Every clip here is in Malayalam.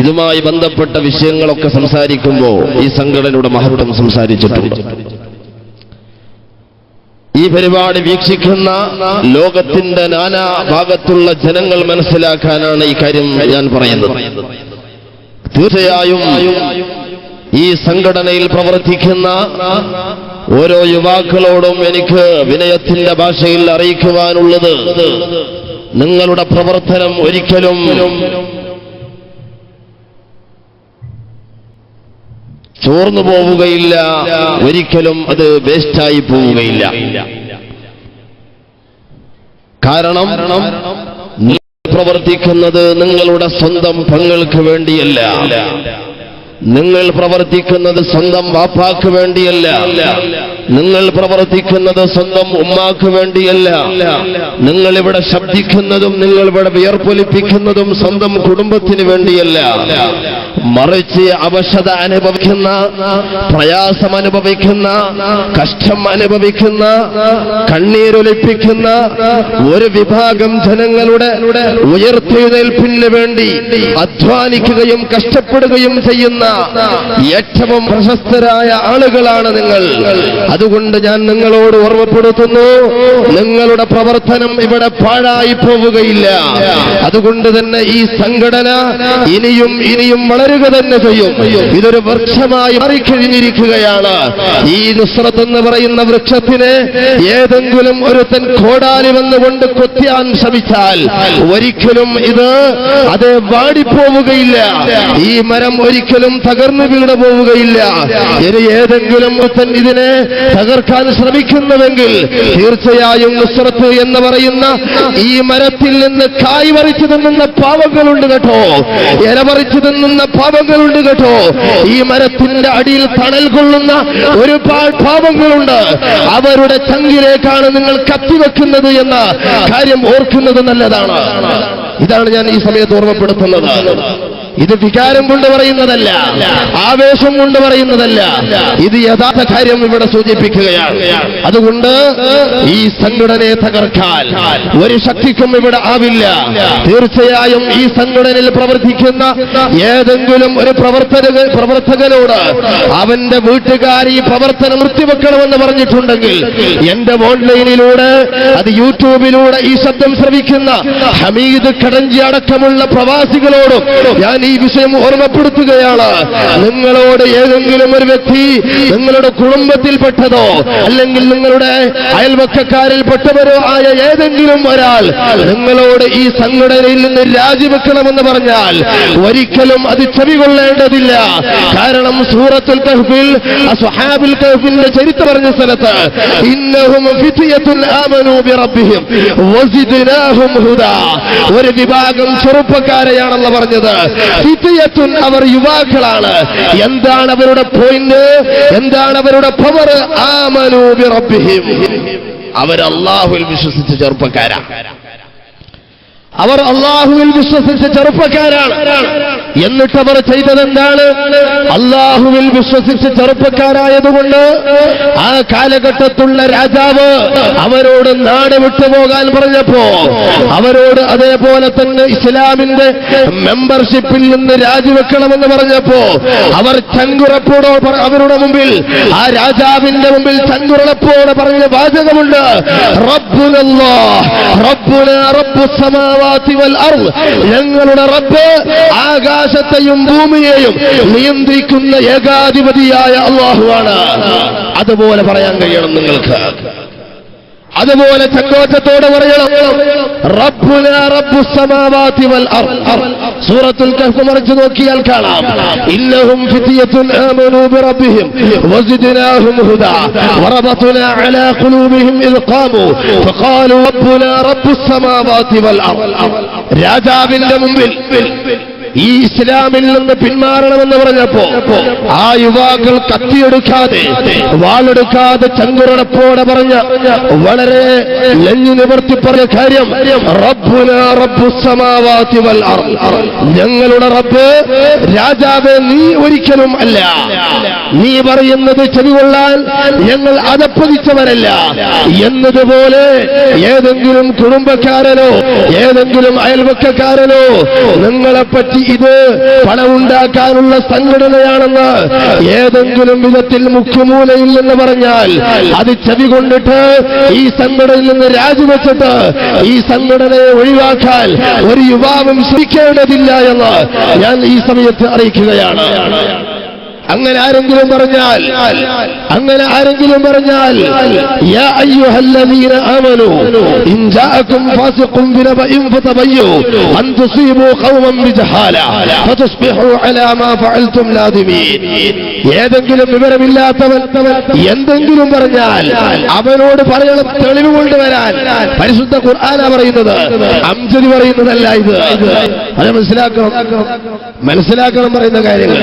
ഇതുമായി ബന്ധപ്പെട്ട വിഷയങ്ങളൊക്കെ സംസാരിക്കുമ്പോൾ ഈ സംഘടനയുടെ മഹത്വം സംസാരിച്ചിട്ടുണ്ട്. ഈ പരിപാടി വീക്ഷിക്കുന്ന ലോകത്തിന്റെ നാനാ ഭാഗത്തുള്ള ജനങ്ങൾ മനസ്സിലാക്കാനാണ് ഈ കാര്യം ഞാൻ പറയുന്നത്. തീർച്ചയായും ഈ സംഘടനയിൽ പ്രവർത്തിക്കുന്ന ഓരോ യുവാക്കളോടും എനിക്ക് വിനയത്തിന്റെ ഭാഷയിൽ അറിയിക്കുവാനുള്ളത്. നിങ്ങളുടെ പ്രവർത്തനം ഒരിക്കലും ചോർന്നു പോവുകയില്ല. ഒരിക്കലും അത് വേസ്റ്റായി പോവുകയില്ല. കാരണം പ്രവർത്തിക്കുന്നത് നിങ്ങളുടെ സ്വന്തം പങ്ങൾക്ക് വേണ്ടിയല്ല. നിങ്ങൾ പ്രവർത്തിക്കുന്നത് സ്വന്തം വാപ്പാക്ക് വേണ്ടിയല്ല. നിങ്ങൾ പ്രവർത്തിക്കുന്നത് സ്വന്തം ഉമ്മാക്ക് വേണ്ടിയല്ല. നിങ്ങൾ ഇവിടെ ശബ്ദിക്കുന്നതും നിങ്ങൾ ഇവിടെ വിയർപ്പൊലിപ്പിക്കുന്നതും സ്വന്തം കുടുംബത്തിന് വേണ്ടിയല്ല. മറിച്ച് അവശത അനുഭവിക്കുന്ന പ്രയാസം അനുഭവിക്കുന്ന കഷ്ടം അനുഭവിക്കുന്ന കണ്ണീരൊലിപ്പിക്കുന്ന ഒരു വിഭാഗം ജനങ്ങളുടെ ഉയർത്തെഴുന്നേൽപ്പിന് വേണ്ടി അധ്വാനിക്കുകയും കഷ്ടപ്പെടുകയും ചെയ്യുന്ന ഏറ്റവും പ്രശസ്തരായ ആളുകളാണ് നിങ്ങൾ. അതുകൊണ്ട് ഞാൻ നിങ്ങളോട് ഓർമ്മപ്പെടുത്തുന്നു നിങ്ങളുടെ പ്രവർത്തനം ഇവിടെ പാഴായി പോവുകയില്ല. അതുകൊണ്ട് തന്നെ ഈ സംഘടന ഇനിയും ഇനിയും വളരുക തന്നെ ചെയ്യും. ഇതൊരു വൃക്ഷമായി മാറിക്കഴിഞ്ഞിരിക്കുകയാണ്. ഈ നുസ്രത്ത് എന്ന് പറയുന്ന വൃക്ഷത്തിന് ഏതെങ്കിലും ഒരുത്തൻ കോടാലി വന്നുകൊണ്ട് കൊത്തിയാൻ ശ്രമിച്ചാൽ ഒരിക്കലും ഇത് അത് വാടിപ്പോവുകയില്ല. ഈ മരം ഒരിക്കലും തകർന്നു വീണു പോവുകയില്ല. ഇനി ഏതെങ്കിലും ഒരുത്തൻ ഇതിനെ തകർക്കാൻ ശ്രമിക്കുന്നുവെങ്കിൽ തീർച്ചയായും നുസ്രത്ത് എന്ന് പറയുന്ന ഈ മരത്തിൽ നിന്ന് കായ് പറിച്ചു തിന്നുന്ന പാവങ്ങളുണ്ട് കേട്ടോ. ഇല പറിച്ചു തിന്നുന്ന പാവങ്ങളുണ്ട് കേട്ടോ. ഈ മരത്തിന്റെ അടിയിൽ തണൽ കൊള്ളുന്ന ഒരുപാട് പാപങ്ങളുണ്ട്. അവരുടെ ചങ്കിലേക്കാണ് നിങ്ങൾ കത്തിവെക്കുന്നത് എന്ന കാര്യം ഓർക്കുന്നത് നല്ലതാണ്. ഇതാണ് ഞാൻ ഈ സമയത്ത് ഓർമ്മപ്പെടുത്തുന്നത്. ഇത് വികാരം കൊണ്ട് പറയുന്നതല്ല ആവേശം കൊണ്ട് പറയുന്നതല്ല. ഇത് യഥാർത്ഥ കാര്യം ഇവിടെ സൂചിപ്പിക്കുകയാണ്. അതുകൊണ്ട് ഈ സംഘടനയെ തകർക്കാൻ ഒരു ശക്തിക്കും ഇവിടെ ആവില്ല. തീർച്ചയായും ഈ സംഘടനയിൽ പ്രവർത്തിക്കുന്ന ഏതെങ്കിലും ഒരു പ്രവർത്തക പ്രവർത്തകനോട് അവന്റെ വീട്ടുകാർ ഈ പ്രവർത്തനം നിർത്തിവെക്കണമെന്ന് പറഞ്ഞിട്ടുണ്ടെങ്കിൽ എന്റെ ഓൺലൈനിലൂടെ അത് യൂട്യൂബിലൂടെ ഈ ശബ്ദം ശ്രമിക്കുന്ന ഹമീദ് കടഞ്ചി അടക്കമുള്ള പ്രവാസികളോടും ഞാൻ ഈ വിഷയം ഓർമ്മപ്പെടുത്തുകയാണ്. നിങ്ങളോട് ഏതെങ്കിലും ഒരു വ്യക്തി നിങ്ങളുടെ കുടുംബത്തിൽപ്പെട്ടതോ അല്ലെങ്കിൽ നിങ്ങളുടെ അയൽവക്കക്കാരിൽപ്പെട്ടവരോ ആയ ഏതെങ്കിലും ഒരാൾ നിങ്ങളോട് ഈ സംഘടനയിൽ നിന്ന് രാജിവെക്കണമെന്ന് പറഞ്ഞാൽ ഒരിക്കലും അത് ചെവികൊള്ളേണ്ടതില്ല. കാരണം സൂറത്തുൽ കഹ്ഫിൽ അസ്ഹാബുൽ കഹ്ഫിന്റെ ചരിത്രം പറഞ്ഞ സ്ഥലത്ത് ഇന്നഹും ഒരു വിഭാഗം ചെറുപ്പക്കാരെയാണെന്ന് പറഞ്ഞത്. അവർ യുവാക്കളാണ്. എന്താണ് അവരുടെ പോയിന്റ് എന്താണ് അവരുടെ പവർ ആമനൂ ബിറബ്ബിഹിം അവർ അള്ളാഹുവിൽ വിശ്വസിച്ച ചെറുപ്പക്കാരാ. അവർ അള്ളാഹുവിൽ വിശ്വസിച്ച ചെറുപ്പക്കാരാണ്. എന്നിട്ട് അവർ ചെയ്തതെന്താണ് അള്ളാഹുവിൽ വിശ്വസിച്ച ചെറുപ്പക്കാരായതുകൊണ്ട് ആ കാലഘട്ടത്തുള്ള രാജാവ് അവരോട് നാട് വിട്ടുപോകാൻ പറഞ്ഞപ്പോ അവരോട് അതേപോലെ തന്നെ ഇസ്ലാമിന്റെ മെമ്പർഷിപ്പിൽ നിന്ന് രാജിവെക്കണമെന്ന് പറഞ്ഞപ്പോ അവർ ചങ്കുറപ്പോടോ അവരുടെ മുമ്പിൽ ആ രാജാവിന്റെ മുമ്പിൽ ചങ്കുറപ്പോടെ പറഞ്ഞ വാചകമുണ്ട്. റബ്ബുനല്ലോ റബ്ബുന റബ്ബു അർദ് ഞങ്ങളുടെ റബ്ബ് ആകാശത്തെയും ഭൂമിയെയും നിയന്ത്രിക്കുന്ന ഏകാധിപതിയായ അള്ളാഹുവാണ്. അതുപോലെ പറയാൻ കഴിയണം നിങ്ങൾക്ക്. അതുപോലെ ചങ്കോറ്റത്തോടെ പറയണം. സൂറത്തുൽ കഹ്ഫ് മറിച്ചു നോക്കിയാൽ കാണാം. ഇന്നഹും ഫിതിയത്തുൻ ആമനൂ ബിറബ്ബിഹിം വസിദ്നാഹും ഹുദ. വറബതുനാ അലാ ഖുലൂബിഹിം ഇദ് ഖാമു. ഫഖാലു റബ്ബുനാ വൽ അർദ്. രാജാവിന്റെ മുമ്പിൽ ഈ ഇസ്ലാമിൽ നിന്ന് പിന്മാറണമെന്ന് പറഞ്ഞപ്പോ ആ യുവാക്കൾ കത്തിയെടുക്കാതെ വാളെടുക്കാതെ ചങ്കുറടപ്പോടെ പറഞ്ഞ വളരെ ലഞ്ഞു നിവർത്തി പറഞ്ഞ കാര്യം റബ്ബുന റബ്ബു സമാവാതി വൽ. ഞങ്ങളുടെ റബ്ബ് രാജാവ് നീ ഒരിക്കലും അല്ല നീ പറയുന്നത് ചെവികൊള്ളാൻ ഞങ്ങൾ അതപ്പതിച്ചവരല്ല എന്നതുപോലെ ഏതെങ്കിലും കുടുംബക്കാരനോ ഏതെങ്കിലും അയൽവക്കക്കാരനോ നിങ്ങളെപ്പറ്റി ഇത് പണമുണ്ടാക്കാനുള്ള സംഘടനയാണെന്ന് ഏതെങ്കിലും വിധത്തിൽ മുഖ്യമൂലയിൽ പറഞ്ഞാൽ അത് ചെവി കൊണ്ടിട്ട് ഈ സംഘടനയിൽ നിന്ന് രാജിവെച്ചിട്ട് ഈ സംഘടനയെ ഒഴിവാക്കാൻ ഒരു യുവാവും ശ്രമിക്കേണ്ടതില്ല എന്ന് ഞാൻ ഈ സമയത്ത് അറിയിക്കുകയാണ്. അങ്ങനെ ആരെങ്കിലും പറഞ്ഞാൽ അങ്ങനെ ആരെങ്കിലും പറഞ്ഞാൽ യാ അയ്യുഹല്ലദീന ആമനൂ ഇൻ ജാഅകും ഫാസിഖുൻ ബിനബഇൻ ഫതബയ്യു അൻ തുസീബു ഖൗമൻ ബിജഹാല ഫതുസ്ബിഹു അലാ മാ ഫഅൽതും നാദിമീൻ ഏതെങ്കിലും വിവരമില്ലാത്തവൻ എന്തെങ്കിലും പറഞ്ഞാൽ അവനോട് പറയണം തെളിവ് കൊണ്ടുവരാൻ പരിശുദ്ധ ഖുർആന പറയുന്നത്. അംജദി പറയുന്നതല്ല ഇത്. അത് മനസ്സിലാക്കണം. മനസ്സിലാക്കണം പറയുന്ന കാര്യങ്ങൾ.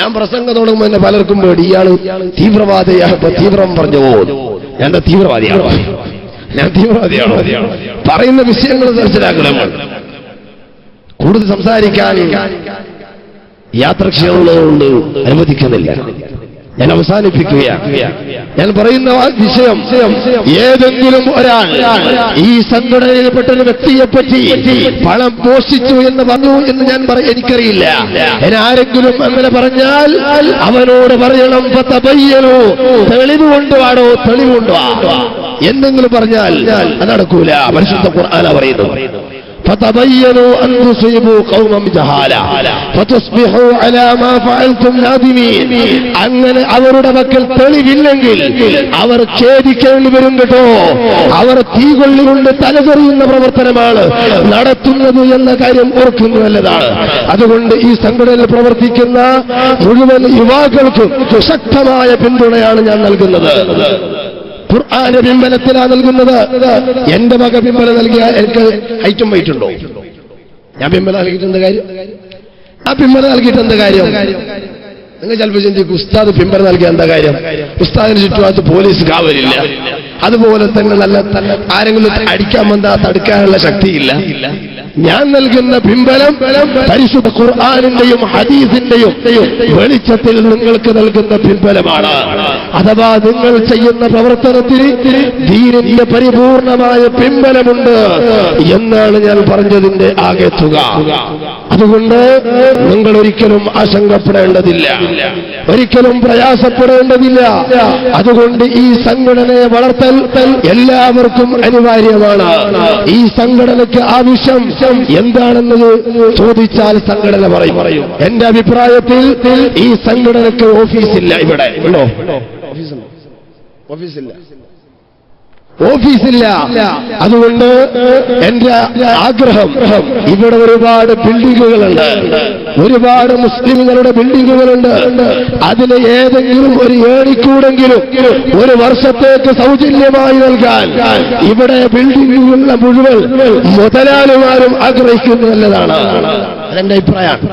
ഞാൻ പ്രസംഗം തുടങ്ങുമ്പോൾ തന്നെ പലർക്കും പേടി. ഇയാൾ തീവ്രവാദിയാണ്. തീവ്രം പറഞ്ഞു പോകുന്നു ഞാൻ തീവ്രവാദിയാണ്? ഞാൻ തീവ്രവാദിയാണോ? പറയുന്ന വിഷയങ്ങൾ മനസ്സിലാക്കണം. കൂടുതൽ സംസാരിക്കാൻ യാത്ര യാത്രക്ഷീണമുള്ളതുകൊണ്ട് അനുവദിക്കുന്നില്ല. ഞാൻ അവസാനിപ്പിക്കുകയാണ്. ഞാൻ പറയുന്ന വിഷയം ഏതെങ്കിലും ഒരാൾ ഈ സംഘടനയിൽപ്പെട്ട ഒരു വ്യക്തിയെ പറ്റി പണം മോഷിച്ചു എന്ന് പറഞ്ഞു എന്ന് ഞാൻ എനിക്കറിയില്ല. ആരെങ്കിലും അങ്ങനെ പറഞ്ഞാൽ അവനോട് പറയണം "ഫതബയ്യനൂ." തെളിവ് കൊണ്ടുവാടോ തെളിവ് കൊണ്ടുവാ. എന്തെങ്കിലും പറഞ്ഞാൽ അത് നടക്കൂല. പരിശുദ്ധ ഖുർആന പറയുന്നു فتبينوا أن تصيبوا قوما بجهالة فتصبحوا على ما فعلتم نادمين അങ്ങനെ അവരുടെ പക്കൽ തെളിവില്ലെങ്കിൽ അവർ ഖേദിക്കേണ്ടി വരും കേട്ടോ അവർ തീകൊള്ളി കൊണ്ട് തലതെറിയുന്ന പ്രവർത്തനമാണ് നടത്തുന്നത് എന്ന കാര്യം ഓർക്കുന്നു നല്ലതാണ് അതുകൊണ്ട് ഈ സംഘടനയിൽ പ്രവർത്തിക്കുന്ന മുഴുവൻ യുവാക്കൾക്കും ശക്തമായ പിന്തുണയാണ് ഞാൻ നൽകുന്നത് ഖുർആാന്റെ പിൻബലത്തിലാ നൽകുന്നത്. എന്റെ മക പിൻബലം നൽകിയ എനിക്ക് ഐറ്റം വൈറ്റുണ്ടോ ഞാൻ പിൻബലം നൽകിയിട്ടുണ്ട് കാര്യം? ആ പിൻബലം നൽകിയിട്ട് എന്ത് കാര്യം? നിങ്ങൾ ചിലപ്പോൾ ചിന്തിക്കും ഉസ്താദ് പിൻബലം നൽകിയ എന്താ കാര്യം? ഉസ്താദിന് ചുറ്റുപാടത്ത് പോലീസ് കാവലില്ല. അതുപോലെ തന്നെ നല്ല ആരെങ്കിലും അടിക്കാൻ വന്നാൽ തടുക്കാനുള്ള ശക്തിയില്ല. ഞാൻ നൽകുന്ന പിൻബലം പരിശുദ്ധ ഖുർആാനിന്റെയും ഹദീസിന്റെയും വെളിച്ചത്തിൽ നിങ്ങൾക്ക് നൽകുന്ന പിൻബലമാണ്. അഥവാ നിങ്ങൾ ചെയ്യുന്ന പ്രവർത്തനത്തിന് ധീരന്റെ പരിപൂർണമായ പിൻബലമുണ്ട് എന്നാണ് ഞാൻ പറഞ്ഞതിന്റെ ആകെ തുക അതുകൊണ്ട് നിങ്ങൾ ഒരിക്കലും ആശങ്കപ്പെടേണ്ടതില്ല. ഒരിക്കലും പ്രയാസപ്പെടേണ്ടതില്ല. അതുകൊണ്ട് ഈ സംഘടനയെ വളർത്തൽ എല്ലാവർക്കും അനിവാര്യമാണ്. ഈ സംഘടനയ്ക്ക് ആവശ്യം എന്താണെന്നത് ചോദിച്ചാൽ സംഘടന പറയും. പറയും എന്റെ അഭിപ്രായത്തിൽ ഈ സംഘടനയ്ക്ക് ഓഫീസില്ല ഇവിടെ. ഓഫീസുണ്ടോ ഓഫീസില്ല. ഓഫീസില്ല. അതുകൊണ്ട് എന്റെ ആഗ്രഹം ഇവിടെ ഒരുപാട് ബിൽഡിങ്ങുകളുണ്ട്. ഒരുപാട് മുസ്ലിമുകളുടെ ബിൽഡിങ്ങുകളുണ്ട്. അതിന് ഏതെങ്കിലും ഒരു ഏണിക്കൂടെങ്കിലും ഒരു വർഷത്തേക്ക് സൗജന്യമായി നൽകാൻ ഇവിടെ ബിൽഡിങ്ങുകളുടെ മുഴുവൻ ആഗ്രഹിക്കുന്നു നല്ലതാണ് അതെന്റെ അഭിപ്രായമാണ്.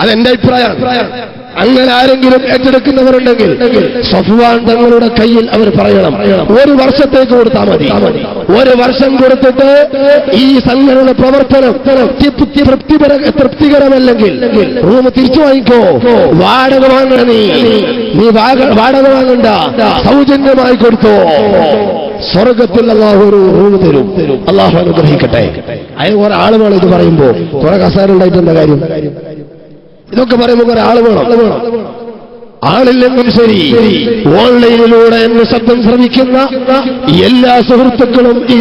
അതെന്റെ അഭിപ്രായമാണ്. അങ്ങനെ ആരെങ്കിലും ഏറ്റെടുക്കുന്നവരുണ്ടെങ്കിൽ സഫുവാൻ തങ്ങളുടെ കയ്യിൽ അവർ പറയണം. ഒരു വർഷത്തേക്ക് കൊടുത്താൽ മതി. ഒരു വർഷം കൊടുത്തിട്ട് ഈ സംഘടന പ്രവർത്തനം തൃപ്തി തൃപ്തിപര തൃപ്തികരമല്ലെങ്കിൽ റൂം തിരിച്ചു വാങ്ങിക്കോ. വാടക വാങ്ങണ നീ. നീ വാടക വാങ്ങണ്ട. സൗജന്യമായി കൊടുത്തോ. സ്വർഗത്തിൽ അള്ളാഹു ഒരു റൂം തരും. അള്ളാഹു അനുഗ്രഹിക്കട്ടെ. അതിന് കുറെ ആളുകൾ ഇത് പറയുമ്പോ കുറെ കസാരുണ്ടായിട്ടുള്ള കാര്യം? ഇതൊക്കെ പറയുമ്പോൾ ഒരാൾ വേണം. ആളില്ലെന്നും ശരി. ഓൺലൈനിലൂടെ എന്ന് ശബ്ദം ശ്രമിക്കുന്ന എല്ലാ സുഹൃത്തുക്കളും ഈ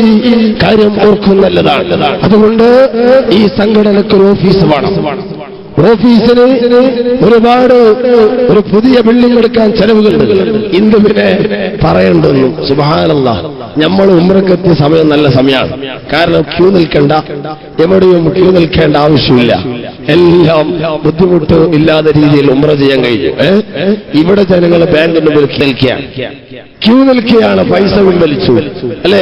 കാര്യം ഓർക്കുന്നല്ലതാണ് അതുകൊണ്ട് ഈ സംഘടനയ്ക്ക് ഒരു ഓഫീസ് വേണം. ഓഫീസിന് ഒരുപാട് ഒരു പുതിയ ബിൽഡിംഗ് എടുക്കാൻ ചെലവുകളുണ്ട്. ഇന്ന് പിന്നെ പറയേണ്ടത് സുബാനല്ല നമ്മൾ ഉമ്രക്കെത്തിയ സമയം നല്ല സമയമാണ്. കാരണം ക്യൂ നിൽക്കേണ്ട. എവിടെയും ക്യൂ നിൽക്കേണ്ട ആവശ്യമില്ല. എല്ലാം ബുദ്ധിമുട്ട് ഇല്ലാത്ത രീതിയിൽ ഉമ്ര ചെയ്യാൻ കഴിഞ്ഞു. ഇവിടെ ജനങ്ങൾ ബാങ്കിന്റെ മുന്നിൽ നിൽക്കുകയാണ്. ക്യൂ നിൽക്കുകയാണ് പൈസ പിൻവലിച്ചു. അല്ലേ?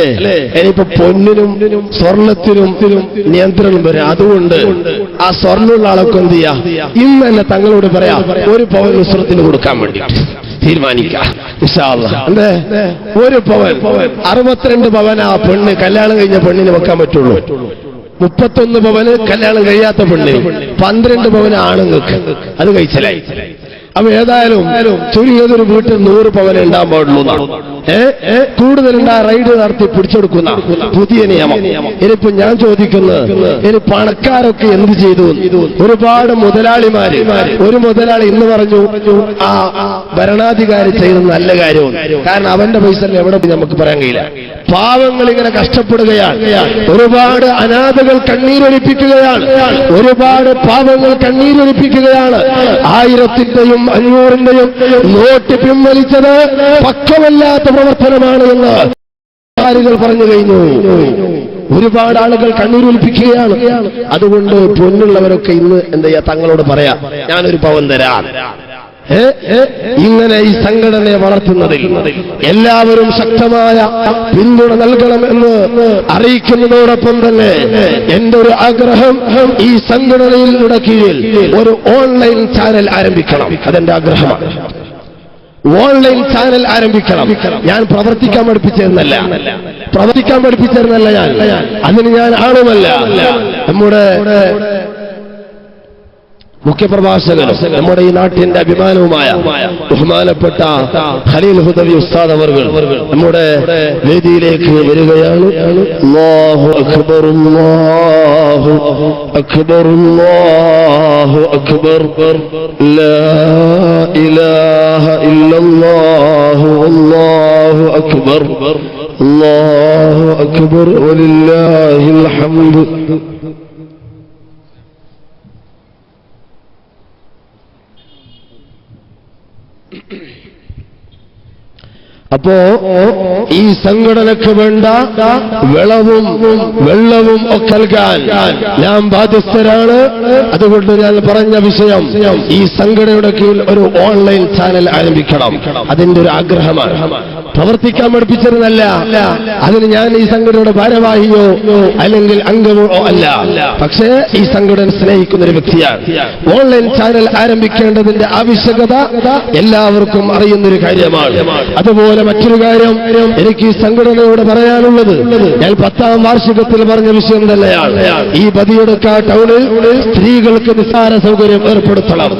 ഇനിയിപ്പോ പൊന്നിനും സ്വർണത്തിനും നിയന്ത്രണം വരും. അതുകൊണ്ട് ആ സ്വർണമുള്ള ആളൊക്കെ എന്ത് ചെയ്യാ? ഇന്ന് തന്നെ തങ്ങളോട് പറയാ ഒരു പവൻ നുസ്രത്തിന് കൊടുക്കാൻ വേണ്ടി തീരുമാനിക്കാം. ഒരു പവൻ. അറുപത്തിരണ്ട് പവൻ ആ പെണ്ണ് കല്യാണം കഴിഞ്ഞ പെണ്ണിന് വെക്കാൻ പറ്റുള്ളൂ. മുപ്പത്തൊന്ന് പവന് കല്യാണം കഴിയാത്ത പെണ്ണിന് പന്ത്രണ്ട് പവന് ആണുങ്ങൾക്ക് അത് കഴിച്ചലായി അപ്പൊ ഏതായാലും ചുരുങ്ങിയതൊരു വീട്ടിൽ നൂറ് പവൻ ഉണ്ടാൻ പാടുള്ളൂ കൂടുതൽ ആ റൈഡ് നടത്തി പിടിച്ചെടുക്കുന്ന പുതിയ നിയമം. ഇനിയിപ്പോ ഞാൻ ചോദിക്കുന്നത് ഇനി പണക്കാരൊക്കെ എന്ത് ചെയ്തു? ഒരുപാട് മുതലാളിമാര് ഒരു മുതലാളി ഇന്ന് പറഞ്ഞു ആ ഭരണാധികാരി ചെയ്ത നല്ല കാര്യവും കാരണം അവന്റെ പൈസ എവിടെ നമുക്ക് പറയാൻ കഴിയില്ല. പാവങ്ങൾ ഇങ്ങനെ കഷ്ടപ്പെടുകയാണ്. ഒരുപാട് അനാഥകൾ കണ്ണീരൊലിപ്പിക്കുകയാണ്. ഒരുപാട് പാവങ്ങൾ കണ്ണീരൊലിപ്പിക്കുകയാണ്. ആയിരത്തിന്റെയും അഞ്ഞൂറിന്റെയും നോട്ട് പിൻവലിച്ചത് പക്വമല്ലാത്ത പ്രവർത്തനമാണ് എന്ന് ആളുകൾ പറഞ്ഞു കഴിഞ്ഞു. ഒരുപാട് ആളുകൾ കണ്ണീരൊലിപ്പിക്കുകയാണ് അതുകൊണ്ട് പൊന്നുള്ളവരൊക്കെ ഇന്ന് എന്താ ചെയ്യാ? തങ്ങളോട് പറയാം ഞാനൊരു പവൻ തരാം? ഇങ്ങനെ ഈ സംഘടനയെ വളർത്തുന്നതിൽ എല്ലാവരും ശക്തമായ പിന്തുണ നൽകണമെന്ന് അറിയിക്കുന്നതോടൊപ്പം തന്നെ എന്റെ ഒരു ആഗ്രഹം ഈ സംഘടനയുടെ കീഴിൽ ഒരു ഓൺലൈൻ ചാനൽ ആരംഭിക്കണം. അതെന്റെ ആഗ്രഹമാണ്. ഓൺലൈൻ ചാനൽ ആരംഭിക്കണം. ഞാൻ പ്രവർത്തിക്കാൻ പഠിപ്പിച്ചിരുന്നല്ല പ്രവർത്തിക്കാൻ പഠിപ്പിച്ചിരുന്നല്ല ഞാൻ. അതിന് ഞാൻ ആളുമല്ല. നമ്മുടെ മുഖ്യപ്രഭാഷകനും നമ്മുടെ ഈ നാട്ടിന്റെ അഭിമാനവുമായ ബഹുമാനപ്പെട്ട ഖലീൽ ഹുദവി ഉസ്താദ് അവർ നമ്മുടെ വേദിയിലേക്ക് വരികയാണ്. അല്ലാഹു അക്ബർ അല്ലാഹു അക്ബർ അക്ബർ. ലാ ഇലാഹ ഇല്ലല്ലാഹു അല്ലാഹു അക്ബർ. അല്ലാഹു അക്ബർ വലില്ലാഹിൽ അപ്പോ ഈ സംഘടനക്ക് വേണ്ട വിളവും വെള്ളവും ഒക്കെ നൽകാൻ ഞാൻ ബാധ്യസ്ഥരാണ്. അതുകൊണ്ട് ഞാൻ പറഞ്ഞ വിഷയം ഈ സംഘടനയുടെ കീഴിൽ ഒരു ഓൺലൈൻ ചാനൽ ആരംഭിക്കണം. അതിന്റെ ഒരു ആഗ്രഹമാണ്. പ്രവർത്തിക്കാൻ പഠിപ്പിച്ചിരുന്നല്ല അതിന് ഞാൻ ഈ സംഘടനയുടെ ഭാരവാഹിയോ അല്ലെങ്കിൽ അംഗമോ അല്ല. പക്ഷേ ഈ സംഘടന സ്നേഹിക്കുന്ന ഒരു വ്യക്തിയാണ്. ഓൺലൈൻ ചാനൽ ആരംഭിക്കേണ്ടതിന്റെ ആവശ്യകത എല്ലാവർക്കും അറിയുന്നൊരു കാര്യമാണ്. അതുപോലെ മറ്റൊരു കാര്യം എനിക്ക് ഈ സംഘടനയോട് പറയാനുള്ളത്. ഞാൻ പത്താം വാർഷികത്തിൽ പറഞ്ഞ വിഷയം തന്നെയാണ് ഈ ബദിയെടുക്ക ടൗണിൽ സ്ത്രീകൾക്ക് നിസ്സാര സൗകര്യം ഏർപ്പെടുത്തണം.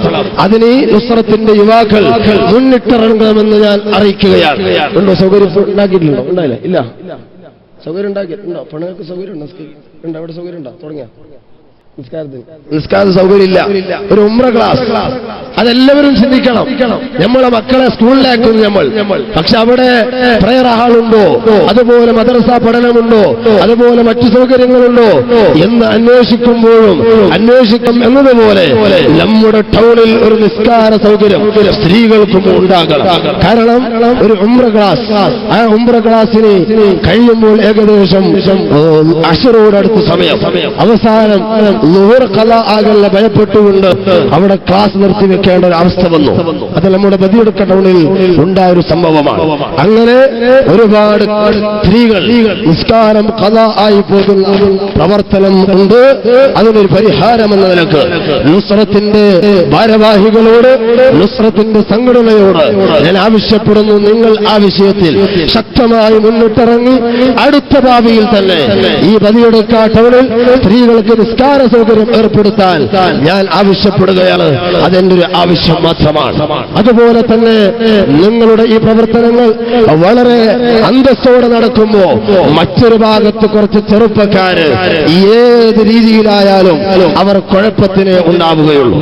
അതിന് നുസ്രത്തിന്റെ യുവാക്കൾ മുന്നിട്ടിറങ്ങണമെന്ന് ഞാൻ അറിയിക്കുകയാണ്. ഉണ്ടോ? സൗകര്യം ഉണ്ടാക്കിയിട്ടുണ്ടോ? ഉണ്ടായില്ല. ഇല്ല. സൗകര്യം ഉണ്ടാക്കിയിട്ടുണ്ടോ? പെണ്ണുങ്ങൾക്ക് സൗകര്യം ഉണ്ടോ ഉണ്ടോ? അവിടെ സൗകര്യം ഉണ്ടോ തുടങ്ങിയ? നിസ്കാരത്തിന്. നിസ്കാര സൗകര്യം ഇല്ല ഒരു ഉമ്ര ക്ലാസ് അതെല്ലാവരും ചിന്തിക്കണം നമ്മളെ മക്കളെ സ്കൂളിലാക്കുന്നു നമ്മൾ പക്ഷെ അവിടെ പ്രയർ ഹാളുണ്ടോ അതുപോലെ മദ്രസ പഠനമുണ്ടോ? അതുപോലെ മറ്റു സൗകര്യങ്ങളുണ്ടോ? എന്ന് അന്വേഷിക്കുമ്പോഴും അന്വേഷിക്കും എന്നതുപോലെ നമ്മുടെ ടൗണിൽ ഒരു നിസ്കാര സൗകര്യം സ്ത്രീകൾക്കും ഉണ്ടാകണം. കാരണം ഒരു ഉംറ ക്ലാസ്. ആ ഉംറ ക്ലാസ്സിന് കഴിയുമ്പോൾ ഏകദേശം അഷറോടടുത്ത സമയം. അവസാനം കല ആകല്ല ഭയപ്പെട്ടുകൊണ്ട് അവിടെ ക്ലാസ് നിർത്തി വെക്കേണ്ട ഒരു അവസ്ഥ വന്നു. അത് നമ്മുടെ ബദിയുടെ ടൗണിൽ ഉണ്ടായ ഒരു സംഭവമാണ്. അങ്ങനെ ഒരുപാട് സ്ത്രീകൾ നിസ്കാരം കഥ ആയി പോകുന്ന പ്രവർത്തനം ഉണ്ട്. അതിനൊരു പരിഹാരം എന്ന നിലയ്ക്ക് നുസ്രത്തിന്റെ ഭാരവാഹികളോട് നുസ്രത്തിന്റെ സംഘടനയോട് ഞാൻ ആവശ്യപ്പെടുന്നു. നിങ്ങൾ ആ വിഷയത്തിൽ ശക്തമായി മുന്നിട്ടിറങ്ങി അടുത്ത ഭാവിയിൽ തന്നെ ഈ ബദിയെടുക്ക ടൗണിൽ സ്ത്രീകൾക്ക് നിസ്കാര സൗകര്യം ഏർപ്പെടുത്താൻ ഞാൻ ആവശ്യപ്പെടുകയാണ്. അതെന്റെ ഒരു ആവശ്യം മാത്രമാണ്. അതുപോലെ തന്നെ നിങ്ങളുടെ ഈ പ്രവർത്തനങ്ങൾ വളരെ അന്തസ്സോടെ നടക്കുമ്പോ മറ്റൊരു ഭാഗത്ത് കുറച്ച് ചെറുപ്പക്കാര് ഏത് രീതിയിലായാലും അവർ കുഴപ്പത്തിന് ഉണ്ടാവുകയുള്ളൂ.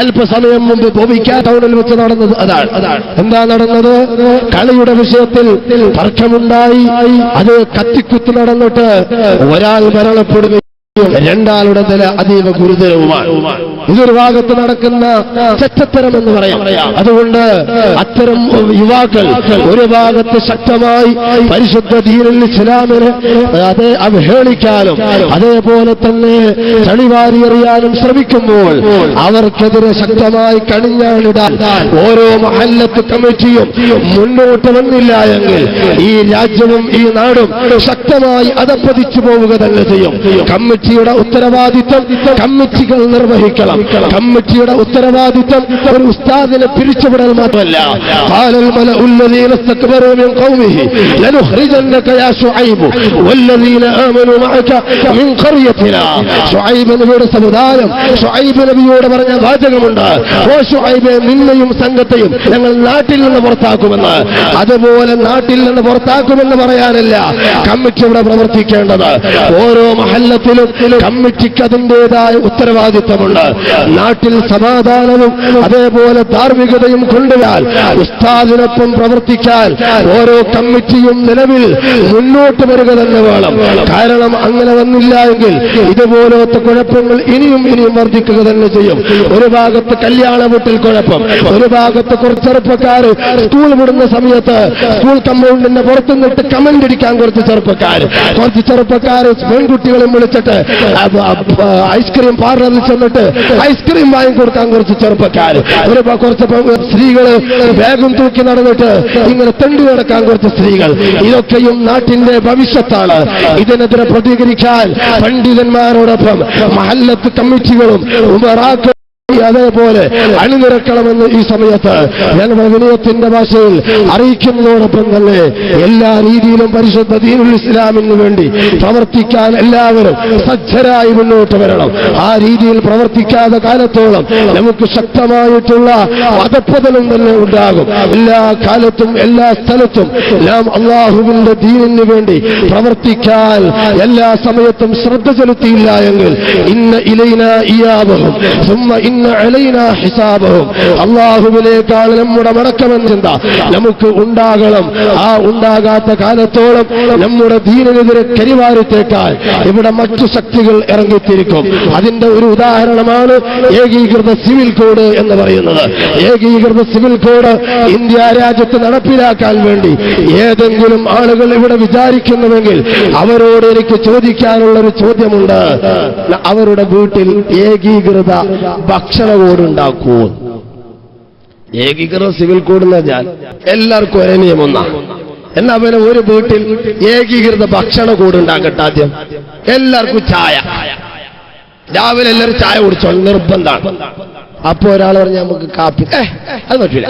അല്പസമയം മുമ്പ് ബോബിക്കാ ടൗണിൽ വെച്ച് നടന്നത് അതാണ്. എന്താ നടന്നത്? കളിയുടെ വിഷയത്തിൽ തർക്കമുണ്ടായി. അത് കത്തിക്കുത്തി നടന്നിട്ട് ഒരാൾ മരണപ്പെടുകയും രണ്ടാളുടെ അതീവ ഗുരുതരവുമാണ്. ഇതൊരു ഭാഗത്ത് നടക്കുന്ന ചറ്റത്തരം എന്ന് പറയാം. അതുകൊണ്ട് അത്തരം യുവാക്കൾ ഒരു ഭാഗത്ത് ശക്തമായി പരിശുദ്ധ ദീനിൽ ഇസ്ലാമിന് അതേ അവഹേളിക്കാനും അതേപോലെ തന്നെ ചളിവാരി എറിയാനും ശ്രമിക്കുമ്പോൾ അവർക്കെതിരെ ശക്തമായി കണിഞ്ഞാണിടാൻ ഓരോ മഹല്ലത്ത് കമ്മിറ്റിയും മുന്നോട്ട് വന്നില്ല എങ്കിൽ ഈ രാജ്യവും ഈ നാടും ശക്തമായി അതപ്പതിച്ചു പോവുക തന്നെ ചെയ്യും. കമ്മിറ്റി കമ്മിറ്റിയുടെ ഉത്തരവാദിത്വം കമ്മിറ്റികൾ നിർവഹിക്കണം. കമ്മിറ്റിയുടെ ഉത്തരവാദിത്വം ഒരു ഉസ്താദിനെ പിരിച്ചുവിടൽ മാത്രമല്ല. സമുദായം നബിയോട് പറഞ്ഞ വാചകമുണ്ട്. ഓ നിന്നെയും സംഘത്തെയും ഞങ്ങൾ നാട്ടിൽ നിന്ന് പുറത്താക്കുമെന്ന്. അതുപോലെ നാട്ടിൽ നിന്ന് പുറത്താക്കുമെന്ന് പറയാനല്ല കമ്മിറ്റി ഇവിടെ പ്രവർത്തിക്കേണ്ടത്. ഓരോ മഹല്ലത്തിലും കമ്മിറ്റിക്ക് അതിന്റെതായ ഉത്തരവാദിത്തമുണ്ട്. നാട്ടിൽ സമാധാനവും അതേപോലെ ധാർമ്മികതയും കൊണ്ടുവരാൻ ഉസ്താദിനൊപ്പം പ്രവർത്തിക്കാൻ ഓരോ കമ്മിറ്റിയും നിലവിൽ മുന്നോട്ട് വരിക തന്നെ വേണം. കാരണം അങ്ങനെ വന്നില്ല എങ്കിൽ ഇതുപോലത്തെ കുഴപ്പങ്ങൾ ഇനിയും ഇനിയും വർദ്ധിക്കുക തന്നെ ചെയ്യും. ഒരു ഭാഗത്ത് കല്യാണ വീട്ടിൽ കുഴപ്പം ഒരു ഭാഗത്ത് കുറച്ച് ചെറുപ്പക്കാർ സ്കൂൾ വിടുന്ന സമയത്ത് സ്കൂൾ കമ്പൗണ്ടിന്റെ പുറത്തു കമന്റ് അടിക്കാൻ കുറച്ച് ചെറുപ്പക്കാർ. കുറച്ച് ചെറുപ്പക്കാർ പെൺകുട്ടികളും വിളിച്ചിട്ട് ഐസ്ക്രീം പാർലറിൽ ചെന്നിട്ട് ഐസ്ക്രീം വാങ്ങിക്കൊടുക്കാൻ കുറച്ച് ചെറുപ്പക്കാർ ഒരു കുറച്ച് സ്ത്രീകൾ ബാഗും തൂക്കി നടന്നിട്ട് ഇങ്ങനെ തെണ്ടി നടക്കാൻ കുറച്ച് സ്ത്രീകൾ. ഇതൊക്കെയും നാട്ടിന്റെ ഭവിഷ്യത്താണ്. ഇതിനെതിരെ പ്രതികരിക്കാൻ പണ്ഡിതന്മാരോടൊപ്പം മഹല്ലത്ത് കമ്മിറ്റികളും അതേപോലെ അണിനിരക്കണമെന്ന് ഈ സമയത്ത് ഞാൻ വിനയത്തിന്റെ ഭാഷയിൽ അറിയിക്കുന്നതോടൊപ്പം തന്നെ എല്ലാ രീതിയിലും പരിശുദ്ധ ദീനുൽ ഇസ്ലാമിന് വേണ്ടി പ്രവർത്തിക്കാൻ എല്ലാവരും സജ്ജരായി മുന്നോട്ട് വരണം. ആ രീതിയിൽ പ്രവർത്തിക്കാതെ കാലത്തോളം നമുക്ക് ശക്തമായിട്ടുള്ള വധപ്പതനം തന്നെ ഉണ്ടാകും. എല്ലാ കാലത്തും എല്ലാ സ്ഥലത്തും നാം അള്ളാഹുവിന്റെ ദീനിന് വേണ്ടി പ്രവർത്തിക്കാൻ എല്ലാ സമയത്തും ശ്രദ്ധ ചെലുത്തിയില്ല എങ്കിൽ ഇന്ന് ഇലൈന ഇയാബഹും സുമ്മ ഹിസാബഹും അള്ളാഹുവിനേക്കാൾ നമ്മുടെ മടക്കമെന്ന ചിന്ത. നമുക്ക് ഉണ്ടാകണം. ആ ഉണ്ടാകാത്ത കാലത്തോളം നമ്മുടെ ദീനിനെതിരെ കരിവാരിത്തേക്കാൾ ഇവിടെ മറ്റു ശക്തികൾ ഇറങ്ങിത്തിരിക്കും. അതിന്റെ ഒരു ഉദാഹരണമാണ് ഏകീകൃത സിവിൽ കോഡ് എന്ന് പറയുന്നത്. ഏകീകൃത സിവിൽ കോഡ് ഇന്ത്യ രാജ്യത്ത് നടപ്പിലാക്കാൻ വേണ്ടി ഏതെങ്കിലും ആളുകൾ ഇവിടെ വിചാരിക്കുന്നുവെങ്കിൽ അവരോട് എനിക്ക് ചോദിക്കാനുള്ള ഒരു ചോദ്യമുണ്ട്. അവരുടെ വീട്ടിൽ ഏകീകൃത ഭക്ഷണ കോഡ് ഉണ്ടാക്കൂ ഏകീകൃത സിവിൽ കോഡ് എന്ന് പറഞ്ഞാൽ എല്ലാവർക്കും ഒരേ നിയമം എന്നാ പിന്നെ ഒരു വീട്ടിൽ ഏകീകൃത ഭക്ഷണ കൂട് ഉണ്ടാക്കട്ടെ ആദ്യം. എല്ലാവർക്കും ചായ. രാവിലെ എല്ലാവരും ചായ കുടിച്ചോ? നിർബന്ധമാണ് അപ്പൊ ഒരാൾ പറഞ്ഞ നമുക്ക് കാപ്പി അത് പറ്റൂല.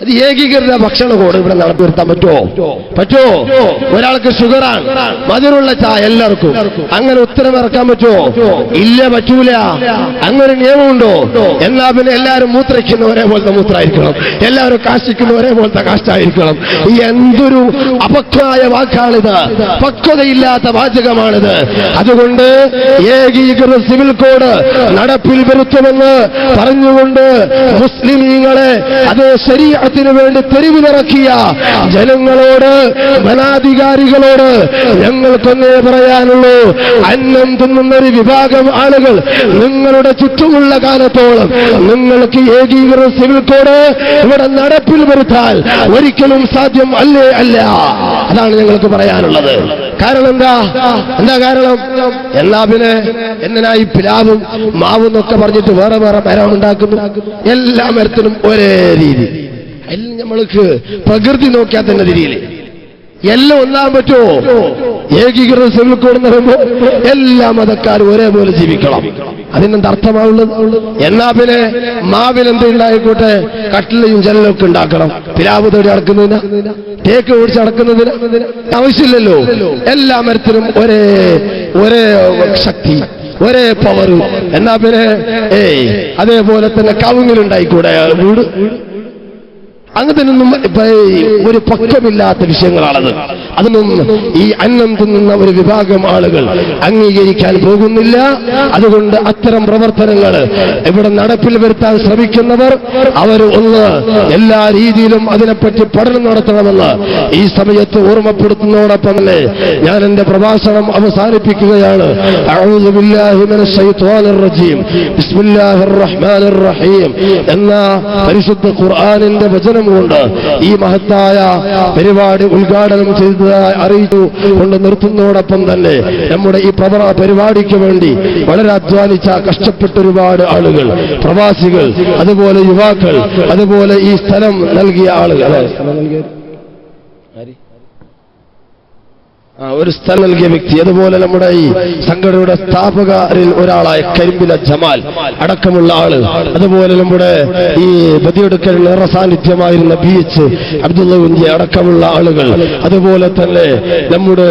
അത് ഏകീകൃത ഭക്ഷണ കോഡ് ഇവിടെ നടത്തി നിർത്താൻ പറ്റുമോ? പറ്റുമോ? ഒരാൾക്ക് ഷുഗറാണ്. മധുരമുള്ള ചായ എല്ലാവർക്കും. അങ്ങനെ ഉത്തരം ഇറക്കാൻ പറ്റുമോ? ഇല്ല പറ്റൂല. അങ്ങനെ നിയമമുണ്ടോ? എന്നാ പിന്നെ എല്ലാവരും മൂത്രയ്ക്കുന്ന ഒരേ പോലത്തെ മൂത്രമായിരിക്കണം. എല്ലാവരും കാശിക്കുന്ന ഒരേപോലത്തെ കാഷ്ടായിരിക്കണം. ഈ എന്തൊരു അപക്വായ വാക്കാണിത്. പക്വതയില്ലാത്ത വാചകമാണിത്. അതുകൊണ്ട് ഏകീകൃത സിവിൽ കോഡ് നടപ്പിൽ വരുത്തുമെന്ന് പറഞ്ഞുകൊണ്ട് മുസ്ലിമീങ്ങളെ അതേ ശരീരത്തിന് വേണ്ടി തെരുവിലിറക്കിയ ജനങ്ങളോട് ഭരണാധികാരികളോട് ഞങ്ങൾക്കൊന്നേ പറയാനുള്ളൂ അന്നം തിന്നുന്ന ഒരു വിഭാഗം ആളുകൾ നിങ്ങളുടെ ചുറ്റുമുള്ള കാലത്തോളം നിങ്ങൾക്ക് ഏകീകൃത സിവിൽ കോഡ് ഇവിടെ നടപ്പിൽ വരുത്താൻ ഒരിക്കലും സാധ്യം അല്ലേ അല്ല. അതാണ് ഞങ്ങൾക്ക് പറയാനുള്ളത്. കാരണം എന്താ? എന്താ കാരണം? എന്നാ പിന്നെ എന്തിനാ ഈ പിലാവും മാവും എന്നൊക്കെ പറഞ്ഞിട്ട് വേറെ വേറെ മരം ഉണ്ടാക്കുന്നു? എല്ലാ മരത്തിനും ഒരേ രീതി. എല്ലാം നമ്മൾക്ക് പ്രകൃതി നോക്കിയാൽ തന്നെ തിരിയില്ലേ. എല്ലാം ഒന്നാൻ പറ്റുമോ? ഏകീകൃത സിവിൽ കോഡ് എന്ന് പറയുമ്പോൾ എല്ലാ മതക്കാരും ഒരേപോലെ ജീവിക്കണം. അതിനെന്താ അർത്ഥമാവുള്ളത്? എന്നാ പിന്നെ മാവിനെന്ത് ഉണ്ടായിക്കോട്ടെ? കട്ടിലയും ജനലൊക്കെ ഉണ്ടാക്കണം. പിലാവ് തേടി അടക്കുന്നതിന് തേക്ക് ഓടിച്ച് അടക്കുന്നതിന് ആവശ്യമില്ലല്ലോ. എല്ലാ മരത്തിനും ഒരേ ഒരേ ശക്തി ഒരേ പവർ എന്നാ പിന്നെ ഏയ് അതേപോലെ തന്നെ കവുങ്ങിലുണ്ടായിക്കൂടെ വീട്? ഈ ഒരു പക്വമില്ലാത്ത വിഷയങ്ങളാണത്. അതൊന്നും ഈ അന്നം തിന്നുന്ന ഒരു വിഭാഗം ആളുകൾ അംഗീകരിക്കാൻ പോകുന്നില്ല. അതുകൊണ്ട് അത്തരം പ്രവർത്തനങ്ങൾ ഇവിടെ നടപ്പിൽ വരുത്താൻ ശ്രമിക്കുന്നവർ അവർ ഒന്ന് എല്ലാ രീതിയിലും അതിനെപ്പറ്റി പഠനം നടത്തണമെന്ന് ഈ സമയത്ത് ഓർമ്മപ്പെടുത്തുന്നതോടൊപ്പം തന്നെ ഞാൻ എന്റെ പ്രഭാഷണം അവസാനിപ്പിക്കുകയാണ്. എന്ന പരിശുദ്ധ ഖുർആാനിന്റെ വചനം കൊണ്ട് ഈ മഹത്തായ പരിപാടി ഉദ്ഘാടനം ചെയ്തതായി അറിയിച്ചു കൊണ്ട് നിർത്തുന്നതോടൊപ്പം തന്നെ നമ്മുടെ ഈ പ്രവ പരിപാടിക്ക് വേണ്ടി വളരെ അധ്വാനിച്ച കഷ്ടപ്പെട്ട ഒരുപാട് ആളുകൾ പ്രവാസികൾ അതുപോലെ യുവാക്കൾ അതുപോലെ ഈ സ്ഥലം നൽകിയ ആളുകൾ അല്ലേ? സ്ഥലം നൽകിയവർ? ആര്? ആ, ഒരു സ്ഥലം നൽകിയ വ്യക്തി. അതുപോലെ നമ്മുടെ ഈ സംഘടനയുടെ സ്ഥാപകരിൽ ഒരാളായ കരിമ്പില ജമാൽ അടക്കമുള്ള ആൾ. അതുപോലെ നമ്മുടെ ഈ ബദിയെടുക്കൽ ഏറെ സാന്നിധ്യമായിരുന്ന ബി എച്ച് കുഞ്ഞി അടക്കമുള്ള ആളുകൾ. അതുപോലെ തന്നെ നമ്മുടെ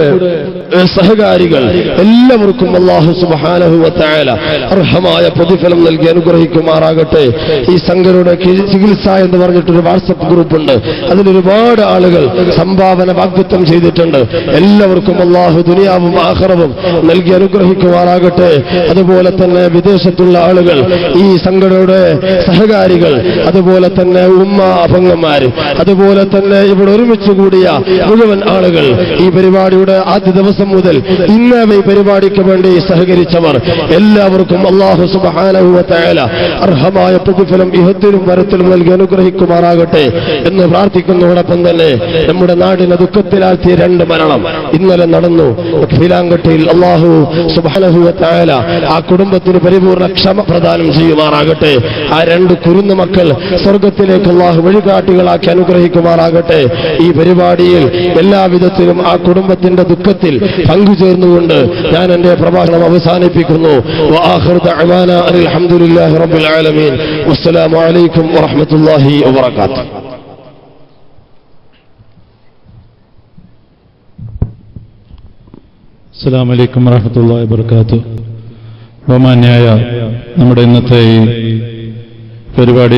സഹകാരികൾ എല്ലാവർക്കും അള്ളാഹു സുബാനഹുല അർഹമായ പ്രതിഫലം നൽകി അനുഗ്രഹിക്കുമാറാകട്ടെ. ഈ സംഘടനയുടെ ചികിത്സ എന്ന് പറഞ്ഞിട്ടൊരു വാട്സപ്പ് ഗ്രൂപ്പ് ഉണ്ട് അതിലൊരുപാട് ആളുകൾ സംഭാവന വാഗ്ദത്വം ചെയ്തിട്ടുണ്ട്. എല്ലാവർക്കും അള്ളാഹു ദുനിയാവും ആഹ്റവും നൽകി അനുഗ്രഹിക്കുവാനാകട്ടെ അതുപോലെ തന്നെ വിദേശത്തുള്ള ആളുകൾ ഈ സംഘടനയുടെ സഹകാരികൾ അതുപോലെ തന്നെ ഉമ്മ അഭംഗന്മാര് അതുപോലെ തന്നെ ഇവിടെ ഒരുമിച്ച് കൂടിയ മുഴുവൻ ആളുകൾ ഈ പരിപാടിയുടെ ആദ്യ ദിവസം മുതൽ ഇന്ന് ഈ പരിപാടിക്ക് വേണ്ടി സഹകരിച്ചവർ എല്ലാവർക്കും അള്ളാഹു സുബാനുവല അർഹമായ പ്രതിഫലം ഇഹത്തിലും വരത്തിലും നൽകി അനുഗ്രഹിക്കുമാറാകട്ടെ എന്ന് പ്രാർത്ഥിക്കുന്നതോടൊപ്പം തന്നെ നമ്മുടെ നാടിനെ ദുഃഖത്തിലാഴ്ത്തിയ രണ്ട് മരണം. ഇന്നലെ നടന്നു. ഷീലാങ്കട്ടയിൽ അള്ളാഹു സുബാനഹുല ആ കുടുംബത്തിന് പരിപൂർണ ക്ഷമ പ്രദാനം ചെയ്യുമാറാകട്ടെ. ആ രണ്ട് കുരുന്നു മക്കൾ സ്വർഗത്തിലേക്ക് അള്ളാഹു വഴികാട്ടികളാക്കി അനുഗ്രഹിക്കുമാറാകട്ടെ. ഈ പരിപാടിയിൽ എല്ലാവിധത്തിലും ആ കുടുംബത്തിന്റെ ദുഃഖത്തിൽ പങ്കുചേർന്നുകൊണ്ട് ഞാൻ എന്റെ പ്രഭാഷണം അവസാനിപ്പിക്കുന്നു. അലഹമുല്ലാ റബുൽ ആലമീൻ. അസ്സലാമലൈക്കും വറഹ്മത്തുള്ളാഹി വാത്തു അസ്സാം വലൈക്കും വറഹമത്തല്ലാ വബർക്കാത്തു ബഹുമാന്യായ നമ്മുടെ ഇന്നത്തെ ഈ പരിപാടി